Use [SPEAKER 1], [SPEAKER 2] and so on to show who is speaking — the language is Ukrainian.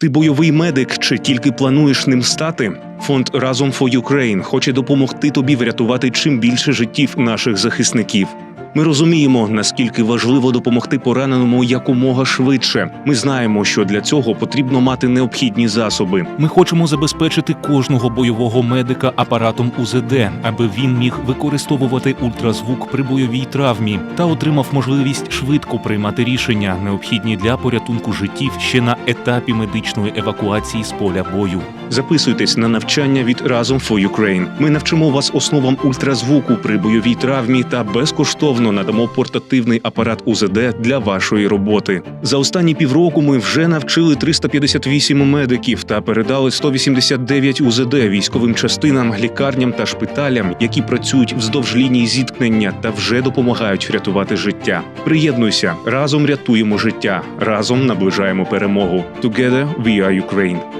[SPEAKER 1] Ти бойовий медик чи тільки плануєш ним стати? Фонд Разом for Ukraine хоче допомогти тобі врятувати чим більше життів наших захисників. Ми розуміємо, наскільки важливо допомогти пораненому якомога швидше. Ми знаємо, що для цього потрібно мати необхідні засоби.
[SPEAKER 2] Ми хочемо забезпечити кожного бойового медика апаратом УЗД, аби він міг використовувати ультразвук при бойовій травмі та отримав можливість швидко приймати рішення, необхідні для порятунку життів ще на етапі медичної евакуації з поля бою.
[SPEAKER 1] Записуйтесь на навчання від Разом for Ukraine. Ми навчимо вас основам ультразвуку при бойовій травмі та безкоштовно надамо портативний апарат УЗД для вашої роботи. За останні півроку ми вже навчили 358 медиків та передали 189 УЗД військовим частинам, лікарням та шпиталям, які працюють вздовж лінії зіткнення та вже допомагають рятувати життя. Приєднуйся разом рятуємо життя, разом наближаємо перемогу. Together we are Ukraine.